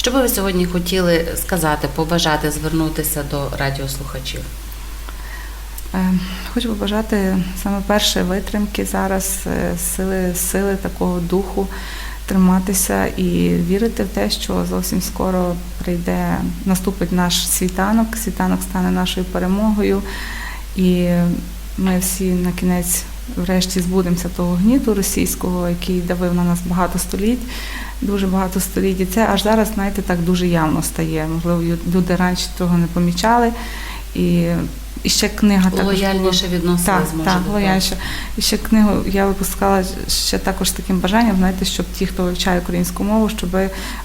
Що би ви сьогодні хотіли сказати, побажати, звернутися до радіослухачів? Е, Хочу побажати саме перше витримки зараз, е, сили, сили такого духу, триматися і вірити в те, що зовсім скоро прийде, наступить наш світанок, світанок стане нашою перемогою, і ми всі на кінець врешті збудемося того гніту російського, який давив на нас багато століть. Дуже багато століть. І це аж зараз, знаєте, так дуже явно стає. Можливо, люди раніше цього не помічали. І, і ще книга також. Лояльніше відносились, Так, може так, лояльніше. І ще книгу я випускала ще також з таким бажанням, знаєте, щоб ті, хто вивчає українську мову, щоб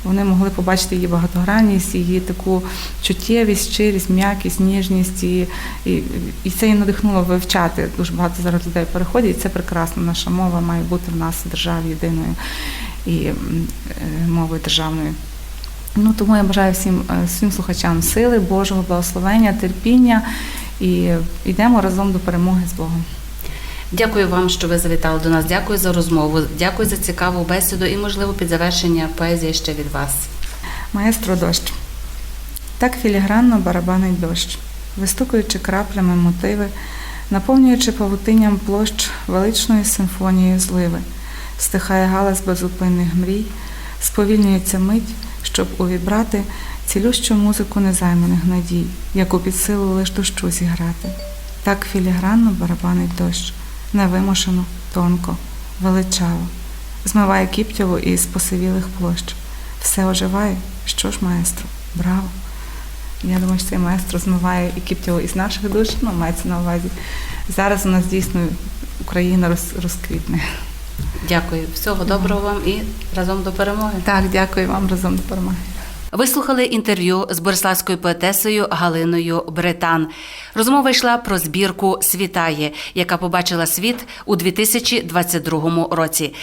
вони могли побачити її багатогранність, її таку чуттєвість, щирість, м'якість, ніжність. І, і, і це і надихнуло вивчати. Дуже багато зараз людей переходять, і це прекрасно. Наша мова має бути в нас в державі єдиною і е, мовою державною. Ну, тому я бажаю всім, е, всім слухачам сили, Божого благословення, терпіння і йдемо разом до перемоги з Богом. Дякую вам, що ви завітали до нас. Дякую за розмову. Дякую за цікаву бесіду і, можливо, під завершення поезії ще від вас. Маестро дощ. Так філігранно барабанить дощ, вистукуючи краплями мотиви, наповнюючи павутинням площ величною симфонією зливи, стихає галас безупинних мрій, сповільнюється мить, щоб увібрати цілющу музику незайманих надій, яку під силу лиш дощу зіграти. Так філігранно барабанить дощ, невимушено, тонко, величаво, змиває кіптяву із посивілих площ. Все оживає. Що ж, маестро? Браво! Я думаю, що цей маестро змиває і кіптяву із наших душ, ну, мається на увазі. Зараз у нас дійсно Україна розквітне. Дякую. Всього доброго вам і разом до перемоги. Так, дякую вам разом до перемоги. Ви слухали інтерв'ю з бориславською поетесою Галиною Бретан. Розмова йшла про збірку Світає, яка побачила світ у 2022 році.